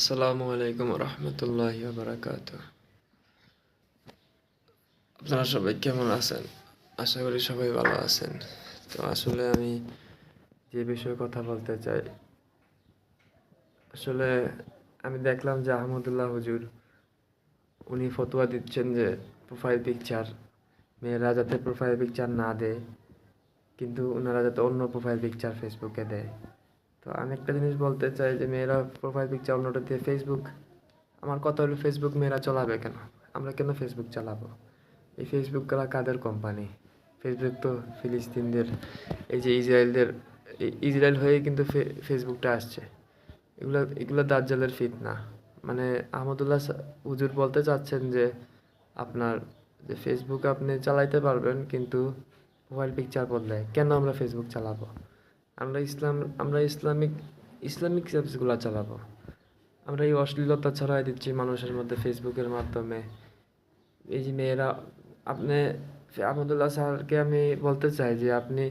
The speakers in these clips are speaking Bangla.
আসসালামু আলাইকুম রহমতুল্লাহ বারাকাত আপনারা সবাই কেমন আছেন? আশা করি সবাই ভালো আছেন। তো আসলে আমি যে বিষয়ে কথা বলতে চাই, আসলে আমি দেখলাম যে আহমদুল্লাহ হুজুর, উনি ফতোয়া দিচ্ছেন যে প্রোফাইল পিকচার মেয়েরা যাতে প্রোফাইল পিকচার না দেয়, কিন্তু ওনারা যাতে অন্য প্রোফাইল পিকচার ফেসবুকে দেয়। তো আমি একটা জিনিস বলতে চাই যে মেয়েরা প্রোফাইল পিকচার অন্যটা দিয়ে ফেসবুক আমার কথা হলো ফেসবুক মেয়েরা চালাবে কেন? আমরা কেন ফেসবুক চালাবো? এই ফেসবুকগুলো কাদের কোম্পানি ফেসবুক তো ফিলিস্তিনদের, এই যে ইসরায়েলদের ইসরায়েল হয়ে কিন্তু ফেসবুকটা আসছে। এগুলো এগুলো দাজ্জালের ফিতনা। মানে আহমদুল্লাহ হুজুর বলতে চাচ্ছেন যে আপনার, যে ফেসবুক আপনি চালাইতে পারবেন কিন্তু মোবাইল পিকচার বদলায়। কেন আমরা ফেসবুক চালাবো? আমরা ইসলাম, আমরা ইসলামিক ইসলামিক অ্যাপসগুলো চালাবো। আমরা এই অশ্লীলতা ছড়াই দিচ্ছি মানুষের মধ্যে ফেসবুকের মাধ্যমে। এই যে মেয়েরা, আপনি আহমদুল্লাহ স্যারকে আমি বলতে চাই যে আপনি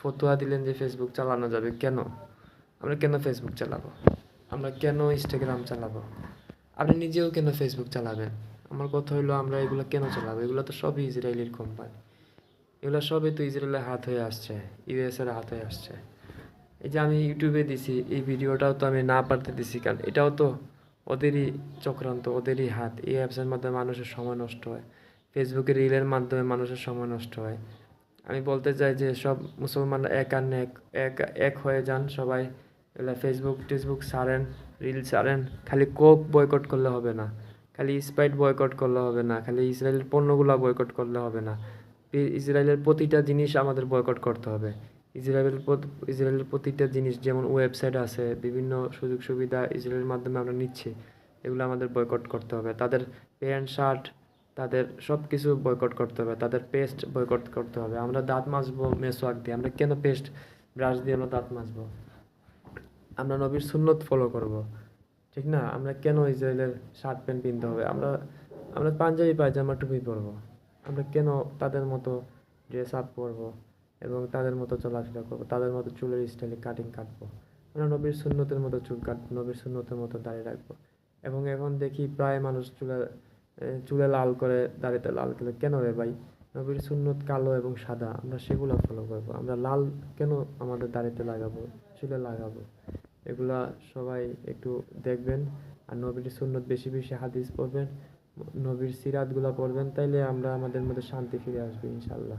ফতোয়া দিলেন যে ফেসবুক চালানো যাবে, কেন? আমরা কেন ফেসবুক চালাবো? আমরা কেন ইনস্টাগ্রাম চালাবো? আপনি নিজেও কেন ফেসবুক চালাবেন? আমার কথা হলো আমরা এগুলো কেন চালাবো? এগুলো তো সবই ইসরায়েলের কোম্পানি এগুলো সবই তো ইসরায়েলের হাত হয়ে আসছে, ইউএসের হাত হয়ে আসছে। এই যে আমি ইউটিউবে দিছি, এই ভিডিওটাও তো আমি না পারতে দিছি কারণ এটাও তো ওদেরই চক্রান্ত, ওদেরই হাত। এই অ্যাপসের মাধ্যমে মানুষের সময় নষ্ট হয়। ফেসবুকে রিলের মাধ্যমে মানুষের সময় নষ্ট হয়। আমি বলতে চাই যে সব মুসলমানরা এক আর এক এক হয়ে যান সবাই। ফেসবুক টেসবুক সারেন রিল সারেন খালি কোক বয়কট করলে হবে না। খালি স্প্রাইট বয়কট করলে হবে না। খালি ইসরায়েলের পণ্যগুলো বয়কট করলে হবে না। ইসরায়েলের প্রতিটা জিনিস আমাদের বয়কট করতে হবে। ইসরায়েলের ইসরায়েলের প্রতিটা জিনিস, যেমন ওয়েবসাইট আছে, বিভিন্ন সুযোগ সুবিধা ইসরায়েলের মাধ্যমে আমরা নিচ্ছি, এগুলো আমাদের বয়কট করতে হবে। তাদের প্যান্ট শার্ট তাদের সব কিছু বয়কট করতে হবে। তাদের পেস্ট বয়কট করতে হবে। আমরা দাঁত মাজবো, মেসোয়াক দিয়ে। আমরা কেন পেস্ট ব্রাশ দিয়ে আমরা দাঁত মাজবো? আমরা নবীর সুন্নত ফলো করব। ঠিক না? আমরা কেন ইসরায়েলের শার্ট প্যান্ট কিনতে হবে? আমরা আমরা পাঞ্জাবি পায়জামা টুপি পরবো। আমরা কেন তাদের মতো ড্রেস আপ করব? এবং তাদের মতো চলাফেরা করব। তাদের মতো চুলের স্টাইলে কাটিং কাটবো। আমরা নবীর সুন্নতের মতো চুল কাটবো, নবীর সুন্নতের মতো দাঁড়িয়ে রাখব। এবং এখন দেখি প্রায় মানুষ চুলে চুলে লাল করে দাড়িতে লাল করে, কেন রে ভাই? নবীর সুন্নত কালো এবং সাদা, আমরা সেগুলো ফলো করব। আমরা লাল কেন আমাদের দাড়িতে লাগাবো, চুলে লাগাবো? এগুলা সবাই একটু দেখবেন। আর নবীর সুন্নত বেশি বেশি হাদিস পড়বেন, নবীর সিরাতগুলো পড়বেন, তাইলে আমরা আমাদের মধ্যে শান্তি ফিরে আসবে ইনশাল্লাহ